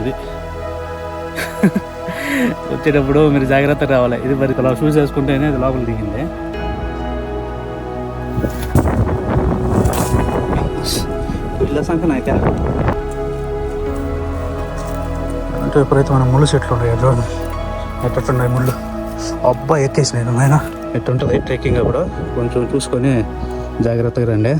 ఇది వచ్చేటప్పుడు మీరు జాగ్రత్త రావాలి. ఇది మరి ఇలా షూస్ వేసుకుంటేనే ఇది లోపల దిగింది. ఇళ్ళ సంఖ్య నాకే అంటే ఎప్పుడైతే మన ముళ్ళు చెట్లు ఉన్నాయి చూడండి ఎట్టున్నాయి ముళ్ళు? అబ్బా ఎక్కేసినాయి నాయన ఎట్టుంటుంది? ట్రెక్కింగ్ అప్పుడు కొంచెం చూసుకొని జాగ్రత్తగా రండి.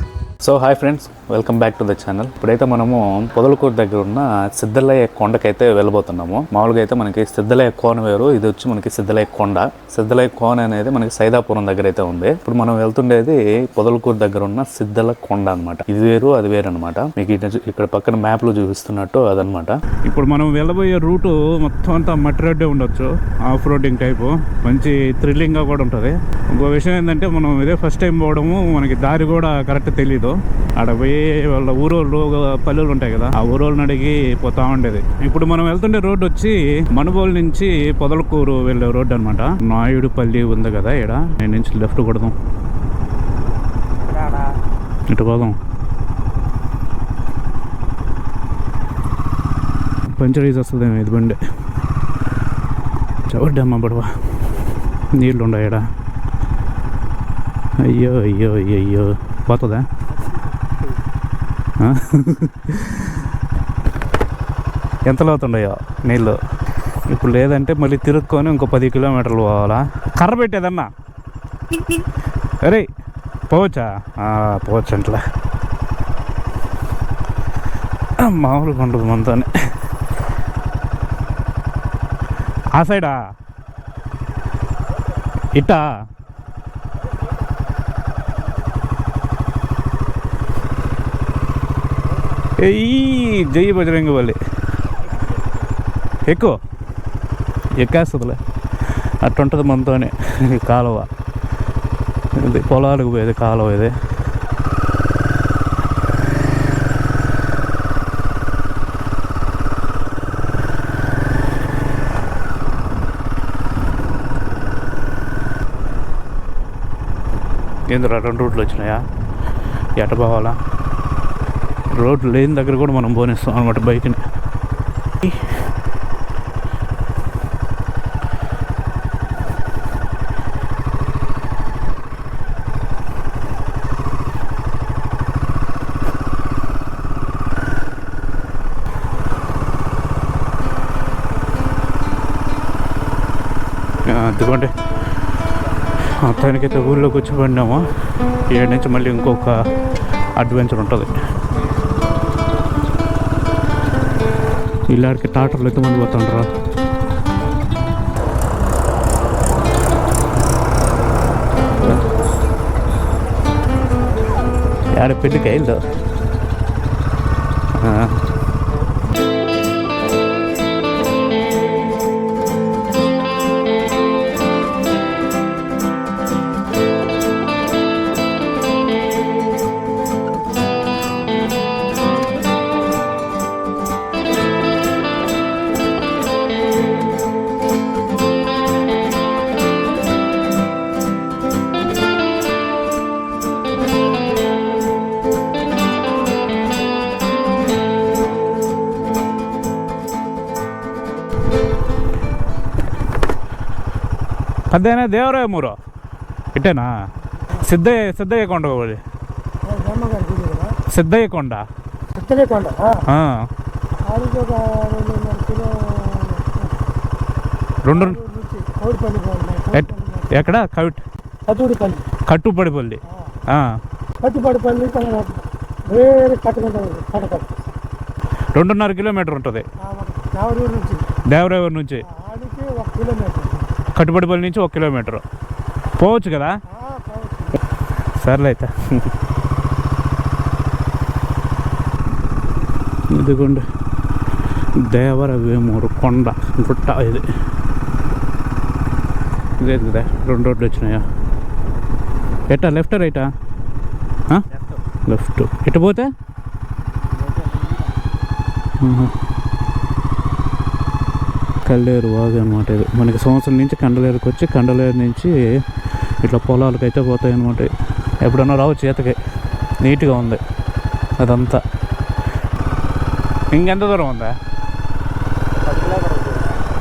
So hi friends welcome back to the channel ఇప్పుడైతే మనము పొదలకూరు దగ్గర ఉన్న సిద్ధలయ్య కొండకైతే వెళ్ళబోతున్నాము. మామూలుగా అయితే మనకి సిద్ధలయ్య కోన వేరు ఇది వచ్చి మనకి సిద్ధలయ్య కొండ. సిద్ధలయ్య కోన అనేది మనకి సైదాపురం దగ్గర అయితే ఉంది. ఇప్పుడు మనం వెళ్తుండేది పొదలకూరు దగ్గర ఉన్న సిద్ధల కొండ అనమాట ఇది వేరు అది వేరు అనమాట మీకు ఇక్కడ పక్కన మ్యాప్లో చూపిస్తున్నట్టు అదనమాట ఇప్పుడు మనం వెళ్ళబోయే రూట్ మొత్తం అంతా మట్టి రోడ్డే ఉండొచ్చు ఆఫ్ రోడింగ్ టైపు. మంచి థ్రిల్లింగ్గా కూడా ఉంటుంది. ఇంకో విషయం ఏంటంటే మనం ఇదే ఫస్ట్ టైం పోవడము మనకి దారి కూడా కరెక్ట్ తెలీదు. ఆడ పోయి వాళ్ళ ఊరోళ్ళు పల్లెలు ఉంటాయి కదా ఆ ఊరోళ్ళని అడిగి పోతా ఉండేది. ఇప్పుడు మనం వెళ్తుండే రోడ్డు వచ్చి మనుబోలు నుంచి పొదలకూరు వెళ్ళే రోడ్డు అనమాట నాయుడుపల్లి ఉంది కదా ఇక్కడ నేను నుంచి లెఫ్ట్ కొడదాం. ఇటు పోదాం. పంచరీస్ వస్తుంది ఇది బండి. చవడ్డమ్మ బడవా. నీళ్ళు ఉండవు ఈడ. అయ్యో అయ్యో అయ్యో అయ్యో. పోతుందా? ఎంత లోతుండయో నీళ్ళు? ఇప్పుడు లేదంటే మళ్ళీ తిరుక్కొని ఇంకో పది కిలోమీటర్లు పోవాలా? కర్ర పెట్టేదన్నా? అరే పోవచ్చా? పోవచ్చు అంట్లా మామూలుగా ఉండదు మనతోనే ఆ సైడా? ఇట్టా? ఈ జై బజరంగ బలి. ఎక్కువ? ఎక్కేస్తుందిలే. అట్టుంటుంది మనతోనే. కాలువ. ఇది పొలాలకు పోయేది కాలువ ఇది. ఏందిరా రెండు రూట్లు వచ్చినాయా? ఎట పోవాలా? రోడ్డు లేని దగ్గర కూడా మనం పోనిస్తాం అనమాట బైక్ని. అదిగోండి మొత్తానికైతే ఊళ్ళోకి వచ్చి పడినామా ఏడు నుంచి మళ్ళీ ఇంకొక అడ్వెంచర్ ఉంటుంది. ఇల్లాడికి టాటర్లు ఎంతమంది పోతుండ్రా యాడ పెళ్ళికి వెళ్దా బ్రహ్మగారి గుడి కదా సిద్ధయ్య కొండ ఉత్తరేకొండ ఆ, ఆడికి ఒక రెండున్నర కిలో రెండు ఎక్కడ ఆ, కట్టుబడిపల్లి కట్టుకుంటా కట్టకట్టు రెండున్నర కిలోమీటర్ ఉంటుంది యావరూరు నుంచి కట్టుబడిపల్లి నుంచి ఒక కిలోమీటర్. పోవచ్చు కదా. సర్లే అయితే. ఇదిగోండి. దేవర వేమూరు కొండ గుట్ట ఇది. ఇదే కదా? రెండు రోడ్లు వచ్చినాయా? ఎట్టా? లెఫ్ట్ రైటా? లెఫ్ట్. ఎటు పోతే. కల్లేరు వాగు అనమాట ఇది. మనకి సంవత్సరం నుంచి కండలేరుకి వచ్చి కండలేరు నుంచి ఇట్లా పొలాలకు అయితే పోతాయి అనమాట ఎప్పుడన్నా రావు చేతకి. నీట్గా ఉంది. అదంతా. ఇంకెంత దూరం ఉందా?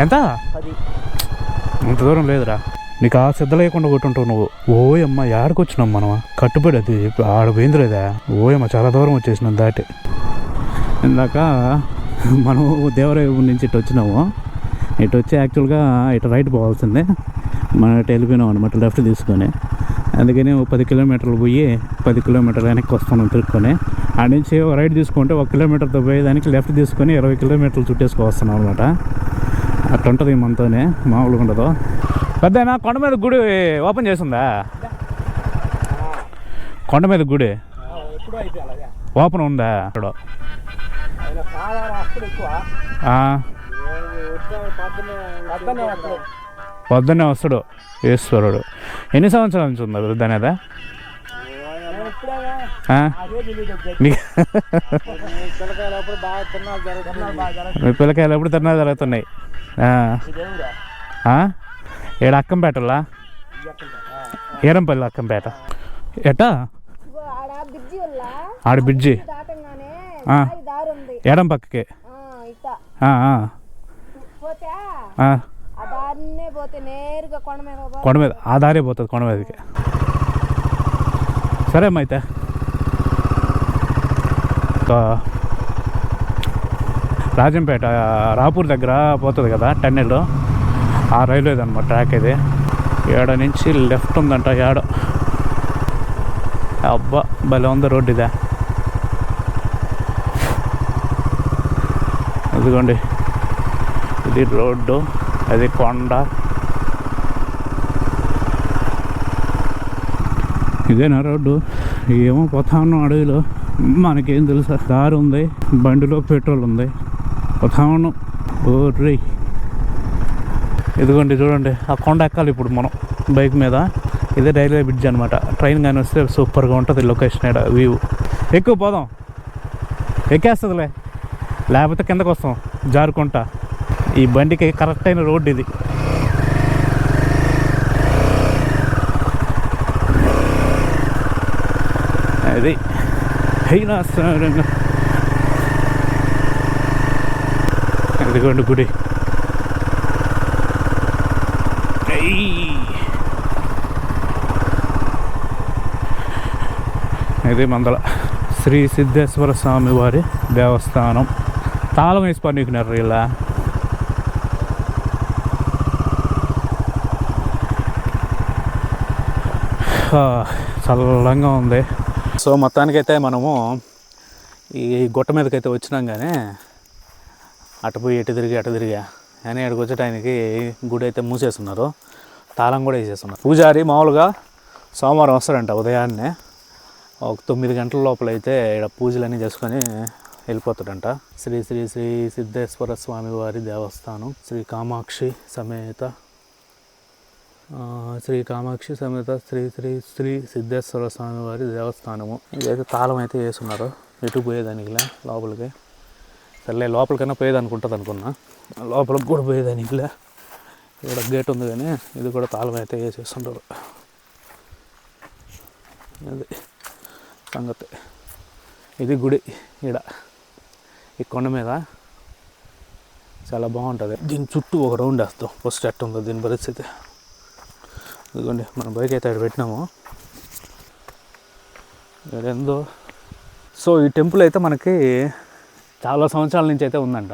ఎంత? ఇంత దూరం లేదురా. నీకు ఆ సిద్ధ లేకుండా కొట్టుంటావు నువ్వు. ఓయమ్మ యాడికి వచ్చినాం మనం కట్టుబడి అది ఆడ పోయిందిలేదా ఓయమ్మ చాలా దూరం వచ్చేసినాం దాటి. ఇందాక మనం దేవరాయపు నుంచి ఇటు వచ్చినాము. ఇటు వచ్చి యాక్చువల్గా ఇటు రైట్ పోవాల్సిందే. మనం ఇటు వెళ్ళిపోయినాం అనమాట లెఫ్ట్ తీసుకొని. అందుకని ఓ పది కిలోమీటర్లు పోయి పది కిలోమీటర్లు వెనక్కి వస్తున్నాం తిరుక్కొని. ఆడ నుంచి ఒక రైట్ తీసుకుంటే ఒక కిలోమీటర్తో పోయేదానికి లెఫ్ట్ తీసుకొని ఇరవై కిలోమీటర్లు చుట్టేసుకో వస్తున్నాం అనమాట అట్లా ఉంటుంది మనతోనే మామూలుగా ఉండదు. పెద్దనా కొండ మీద గుడి ఓపెన్ చేసిందా? కొండ మీద గుడి? ఓపెన్ ఉందా? అక్కడ పొద్దున్నే వస్తాడు ఈశ్వరుడు. ఎన్ని సంవత్సరాల నుంచి ఉందా వృద్ధ అనేది మీ పిల్లకాయలు ఎప్పుడు తిన్నా జరుగుతున్నాయి. ఆ. దేవుడా ఆ? ఈడ అక్కంపేటలా? ఏరంపల్లి అక్కంపేట. ఇగో ఆడ బ్రిడ్జి ఎడం పక్కకి ఆ, ఇట ఆ, ఆ, పోతే ఆ. ఆ దారినే పోతే నేరుగా కొండ మీద ఆ దారే పోతుంది కొండ మీదకి. సరే అమ్మ అయితే. రాజంపేట రాపూర్ దగ్గర పోతుంది కదా టన్నెల్. ఆ రైల్వేది అనమాట ట్రాక్ ఇది. ఏడ నుంచి లెఫ్ట్ ఉందంట ఏడ. అబ్బా భలే ఉంది రోడ్డు ఇదే. ఇదిగోండి. ఇది రోడ్డు అది కొండ. ఇదేనా రోడ్డు? ఏమో పోతా ఉన్నాం అడవిలో. మనకేం తెలుసా? దారి ఉంది బండిలో పెట్రోల్ ఉంది. పోతా ఉన్నాం ఓ ఇదిగోండి చూడండి. ఆ కొండ ఎక్కాలి ఇప్పుడు మనం బైక్ మీద. ఇదే రైల్వే బ్రిడ్జ్ అనమాట ట్రైన్ కానీ వస్తే సూపర్గా ఉంటుంది లొకేషన్ ఇక్కడ వ్యూ. ఎక్కువ పోదాం. ఎక్కేస్తుందిలే. లేకపోతే కిందకు వస్తాం జారుకుంటా. ఈ బండికి కరెక్ట్ అయిన రోడ్డు ఇది. అది అయినా ఇదిగోండి గుడి. ఇది మందల. శ్రీ సిద్ధేశ్వర స్వామి వారి దేవస్థానం. తాళం వేసి పన్నుకున్నారు ఇలా చల్లంగా ఉంది. సో మొత్తానికైతే మనము ఈ గుట్ట మీదకైతే వచ్చినాం కానీ అటు పోయి ఎటు తిరిగి అటు తిరిగా కానీ ఇక్కడికి వచ్చేటానికి గుడి అయితే మూసేస్తున్నారు. తాళం కూడా వేసేస్తున్నారు. పూజారి మామూలుగా సోమవారం వస్తాడంట ఉదయాన్నే. ఒక తొమ్మిది గంటల లోపల అయితే ఇక్కడ పూజలన్నీ చేసుకొని వెళ్ళిపోతాడంట. శ్రీ శ్రీ శ్రీ సిద్ధేశ్వర స్వామి వారి దేవస్థానం శ్రీ కామాక్షి సమేత శ్రీ కామాక్షి సమేత శ్రీ శ్రీ శ్రీ సిద్ధేశ్వర స్వామి వారి దేవస్థానము. ఇదైతే తాళం అయితే వేస్తున్నారు ఎటు పోయేదానికిలా లోపలికి. సర్లే లోపలికైనా పోయేదనుకుంటుంది అనుకున్నా. లోపలికి కూడా పోయేదానికిలా ఇక్కడ గేట్ ఉంది కానీ ఇది కూడా తాళం అయితే వేసేస్తుంటారు అది సంగతి. ఇది గుడి ఈడ. ఈ కొండ మీద చాలా బాగుంటుంది. దీని చుట్టూ ఒక రౌండ్ వేస్తాం. ఫస్ట్ ఎట్ట ఉందో దీని పరిస్థితి. ఇదిగోండి మన బైక్ అయితే అక్కడ పెట్టినాము. ఇక్కడ ఏందో. సో ఈ టెంపుల్ అయితే మనకి చాలా సంవత్సరాల నుంచి అయితే ఉందంట.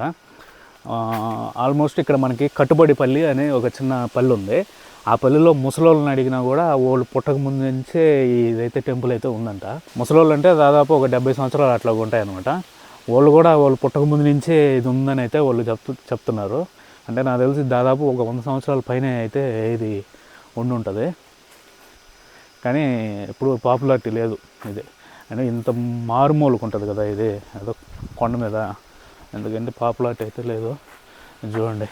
ఆల్మోస్ట్ ఇక్కడ మనకి కట్టుబడి పల్లి అనే ఒక చిన్న పల్లి ఉంది. ఆ పల్లెలో ముసలోళ్ళని అడిగినా కూడా వాళ్ళు పుట్టక ముందు నుంచే ఇదైతే టెంపుల్ అయితే ఉందంట. ముసలోళ్ళు అంటే దాదాపు ఒక డెబ్బై సంవత్సరాలు అట్లా ఉంటాయి అనమాట వాళ్ళు కూడా వాళ్ళు పుట్టక ముందు నుంచే ఇది ఉందని అయితే వాళ్ళు చెప్తు చెప్తున్నారు. అంటే నాకు తెలిసి దాదాపు ఒక వంద సంవత్సరాల పైన అయితే ఇది ఉండి ఉంటుంది కానీ ఇప్పుడు పాపులారిటీ లేదు ఇది. అంటే ఇంత మారుమూలకు ఉంటుంది కదా ఇది. ఏదో కొండ మీద. ఎందుకంటే పాపులారిటీ అయితే లేదు. చూడండి.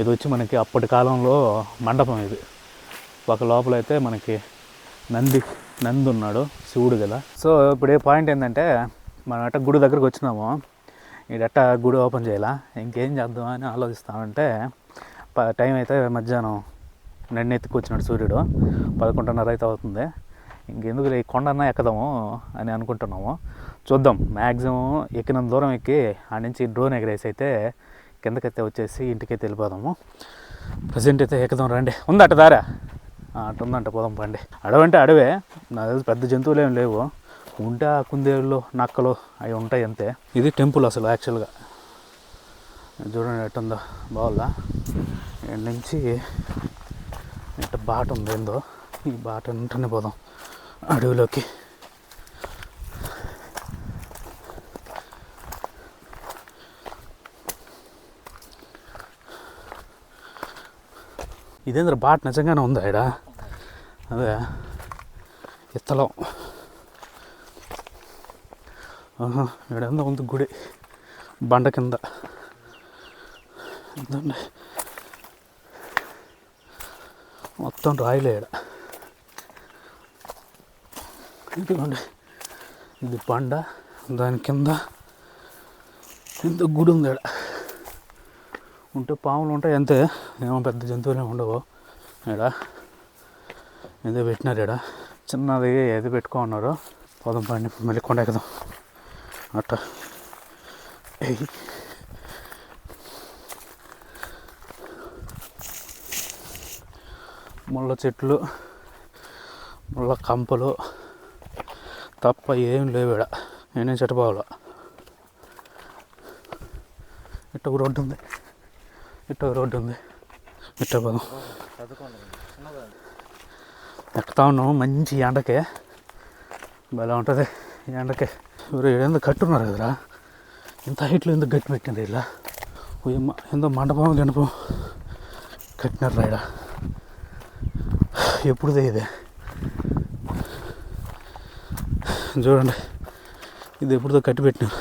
ఇది వచ్చి మనకి అప్పటి కాలంలో మండపం ఇది. ఒక లోపల అయితే మనకి నంది నంది ఉన్నాడు శివుడు కదా. సో ఇప్పుడు ఏ పాయింట్ ఏంటంటే మనం అట్ట గుడి దగ్గరకు వచ్చినాము ఇడట్ట గుడి ఓపెన్ చేయాలా ఇంకేం చేద్దామని ఆలోచిస్తామంటే ప- టైం అయితే మధ్యాహ్నం నన్ను ఎత్తుకొచ్చినాడు సూర్యుడు. పదకొండున్నర అయితే అవుతుంది. ఇంకెందుకు ఈ కొండన్నా ఎక్కుదాము అని అనుకుంటున్నాము. చూద్దాం. మ్యాక్సిమం ఎక్కినంత దూరం ఎక్కి ఆ నుంచి డ్రోన్ ఎగరేసి అయితే కిందకైతే వచ్చేసి ఇంటికైతే వెళ్ళిపోదాము. ప్రజెంట్ అయితే ఎక్కుదాం రండి. ఉందా దారా? అటు ఉందంట. పోదాం పండి. అడవి అంటే అడవే. నా తెలిసి పెద్ద జంతువులు ఏం లేవు. ఉంటే ఆ కుందేళ్ళు నక్కలు అవి ఉంటాయి అంతే. ఇది టెంపుల్ అసలు యాక్చువల్గా. చూడండి ఎట్టుందో. బాగుందా ఇక్కడ నుంచి బాట ఉంది ఏందో? ఈ బాట వెంటనే పోదాం. అడవిలోకి. ఇదేంద్ర బాట? నిజంగానే ఉందా ఇడా? అదే. ఇత్తలం ఆహా, ఇక్కడ ఉంది గుడి. బండ కింద. మొత్తం రాయిలే ఇదిగోండి ఇది పండ దాని కింద ఎంత గుడి ఉంది ఈడ. ఉంటే పాములు ఉంటాయి అంతే. ఏమో పెద్ద జంతువులు ఉండవు ఈడ. ఏదో పెట్టినారు ఈడ. చిన్నది ఏదో పెట్టుకో ఉన్నారు పోదాం పండి మళ్ళీ కొండ ఎక్కుదాం అట్ట ముళ్ళ చెట్లు ముళ్ళ కంపలు తప్ప ఏం లేవు ఈడ. నేనే చెట్టుపోవాల ఇట్ట ఒక రోడ్డు ఉంది. ఇట్ట ఒక రోడ్డు ఉంది. ఇట్ట పదం ఎక్కుతా ఉన్నాము మంచి ఎండకే. భలే ఉంటుంది ఈ ఎండకే. ఎవరు ఏందో కట్టున్నారు కదరా? ఇంత హైట్లో ఎందుకు గట్టి పెట్టింది ఇలా? ఏందో మండపం గణపం కట్టినారు రాయడ ఎప్పుడుదే ఇది చూడండి ఇది ఎప్పుడుదో కట్టి పెట్టినారు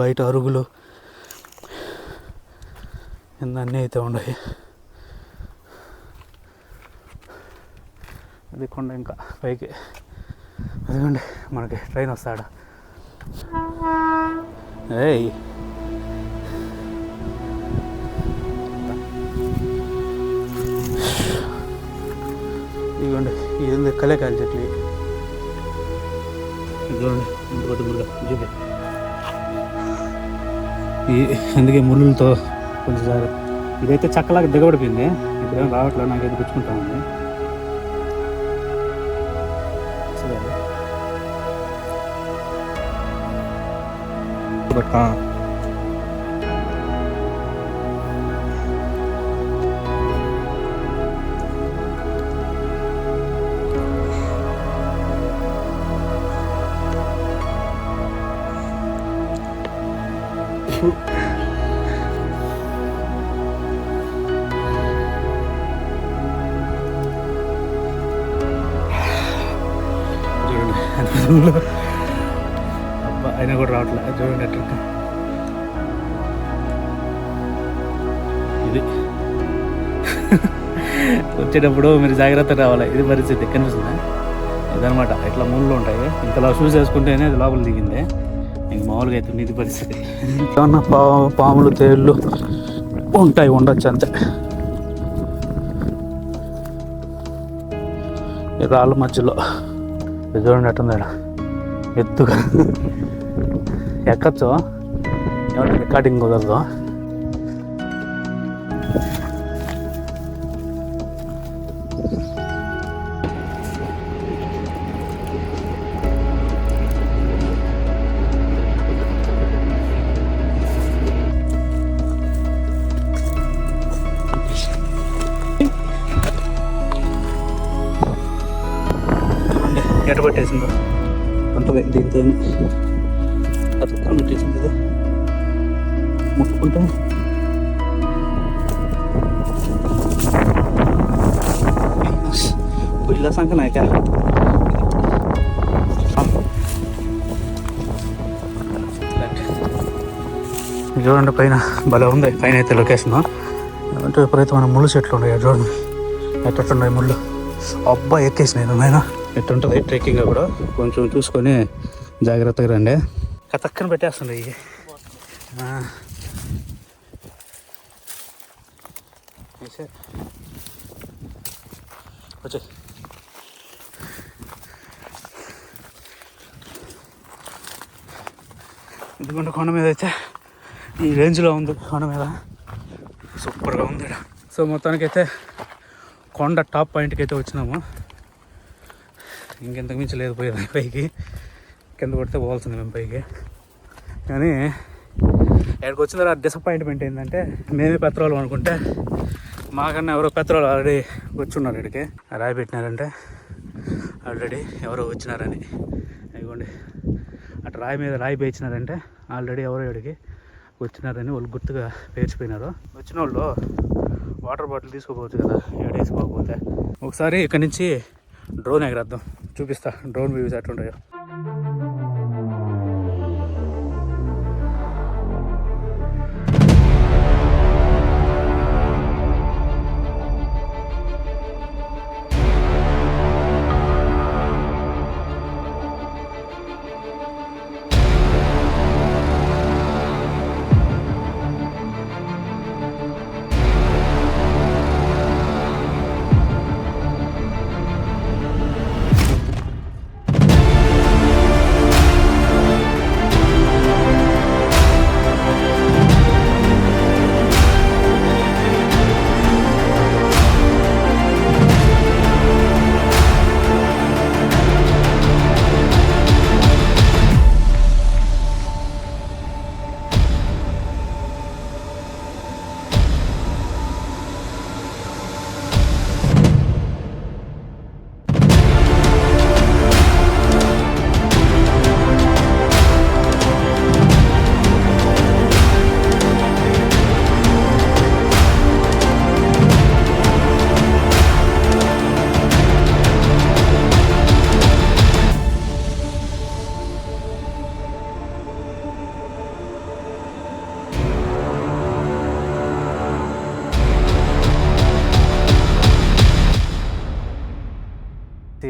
బయట అరుగులు కింద అన్నీ అయితే ఉన్నాయి. అది కొండ ఇంకా పైకి. అదిగోండి మనకి ట్రైన్ వస్తాడ? ఏయ్. ఇదిగోండి ఇది కలేకాయల చెట్లు ఈ అందుకే ముళ్ళులతో కొంచెం ఇదైతే చక్కలాగా దిగబడిపోయింది. ఇప్పుడేం రావట్లేదు నాకైతే గుచ్చుకుంటా ఉంది. సరే. చూడండి అద్భుతంలో. అబ్బా అయినా కూడా రావట్లే. చూడండి ఎట్లా ఇది. వచ్చేటప్పుడు మీరు జాగ్రత్త రావాలి. ఇది పరిస్థితి. కనిపిస్తుందా? ఇదనమాట ఇట్లా ముళ్ళు ఉంటాయి. ఇంతలా షూస్ వేసుకుంటేనే అది లోపల దిగింది. మామూలుగా అయితే ఇది పరిస్థితి. ఏమన్నా పా పాములు తేళ్ళు ఉంటాయి ఉండొచ్చు అంతే. రాళ్ళ మధ్యలో. ఇది చూడండి ఎత్తుగా. ఎక్కచ్చు? ఏమంటే రికార్డింగ్ కుదరదు. అతుక్కొని చేసింది కదా ముట్టుకుంటే పుల్ల సంఖ నాయక చూడండి పైన భలే ఉంది. పైన అయితే లొకేషన్ అంటే విపరీతమైన ముళ్ళు చెట్లు ఉన్నాయి చూడండి. ఎట్టున్నాయి ముళ్ళు? అబ్బా ఎక్కేసినాయి. నాయన ఎట్టుంటుంది ట్రెక్కింగ్ కూడా కొంచెం చూసుకొని జాగ్రత్తగా రండి. కతక్కన పెట్టేస్తుండే ఇవి. ఎందుకంటే కొండ మీద అయితే ఈ రేంజ్లో ఉంది కొండ మీద. సూపర్గా ఉంది సో మొత్తానికైతే కొండ టాప్ పాయింట్కి అయితే వచ్చినాము. ఇంకెంతకు మించి లేదు పోయేది పైకి. కింద పడితే పోవాల్సింది మేము పైకి. కానీ ఇక్కడికి వచ్చిన తర్వాత డిసప్పాయింట్మెంట్ ఏంటంటే మేమే పెట్రోల్ అనుకుంటే మాకన్నా ఎవరో పెట్రోల్ ఆల్రెడీ వచ్చున్నారు ఇక్కడికి. రాయి పెట్టినారంటే ఆల్రెడీ ఎవరో వచ్చినారని. ఇవ్వండి అటు రాయి మీద రాయి పేర్చినారంటే ఆల్రెడీ ఎవరో ఇక్కడికి వచ్చినారని వాళ్ళు గుర్తుగా పేర్చిపోయినారు. వచ్చిన వాళ్ళు వాటర్ బాటిల్ తీసుకోపోవచ్చు కదా ఏడేసుకోకపోతే ఒకసారి ఇక్కడి నుంచి డ్రోన్ ఎగరేద్దాం. చూపిస్తా డ్రోన్ వ్యూస్ ఎట్లుంటాయో.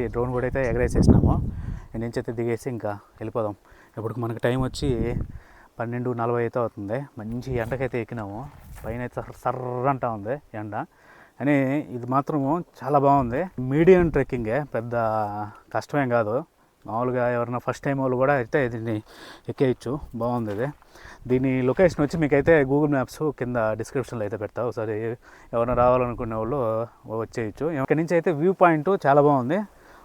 ఈ డ్రోన్ కూడా అయితే ఎగరేసేసినాము ఈ నుంచి అయితే దిగేసి ఇంకా వెళ్ళిపోదాం. ఇప్పుడు మనకి టైం వచ్చి పన్నెండు నలభై అయితే అవుతుంది. మంచి ఎండకైతే ఎక్కినాము. పైన అయితే సర్ర అంటా ఉంది ఎండ. అని ఇది మాత్రము చాలా బాగుంది. మీడియం ట్రెక్కింగే పెద్ద కష్టమేం కాదు. మామూలుగా ఎవరైనా ఫస్ట్ టైం వాళ్ళు కూడా అయితే దీన్ని ఎక్కేయచ్చు. బాగుంది ఇది. దీని లొకేషన్ వచ్చి మీకైతే గూగుల్ మ్యాప్స్ కింద డిస్క్రిప్షన్లో అయితే పెడతా. ఒకసారి ఎవరైనా రావాలనుకునే వాళ్ళు వచ్చేయచ్చు. ఇక్కడ నుంచి అయితే వ్యూ పాయింట్ చాలా బాగుంది.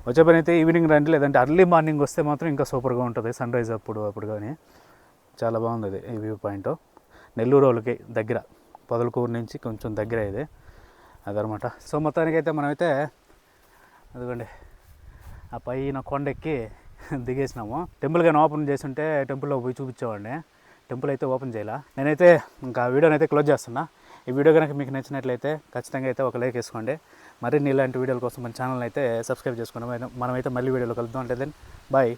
వచ్చే పని అయితే ఈవినింగ్ రండి లేదంటే అర్లీ మార్నింగ్ వస్తే మాత్రం ఇంకా సూపర్గా ఉంటుంది. సన్ రైజ్ అప్పుడు అప్పుడు కానీ చాలా బాగుంది ఇది ఈ వ్యూ పాయింట్. నెల్లూరు వాళ్ళకి దగ్గర పొదలకూరు నుంచి కొంచెం దగ్గర ఇది. అదనమాట. సో మొత్తానికి అయితే మనమైతే అదిగోండి ఆ పైన కొండెక్కి దిగేసినాము. టెంపుల్ కానీ ఓపెన్ చేసి ఉంటే టెంపుల్లో పోయి చూపించేవాడిని. టెంపుల్ అయితే ఓపెన్ చేయాల? నేనైతే ఇంకా వీడియోని అయితే క్లోజ్ చేస్తున్నా. ఈ వీడియో కనుక మీకు నచ్చినట్లయితే ఖచ్చితంగా అయితే ఒక లైక్ వేసుకోండి. మరిన్ని ఇలాంటి వీడియోల కోసం మన ఛానల్ అయితే సబ్స్క్రైబ్ చేసుకున్నాం మనమైతే మళ్ళీ వీడియోలో కలుద్దాం. అంటే దెన్ బాయ్.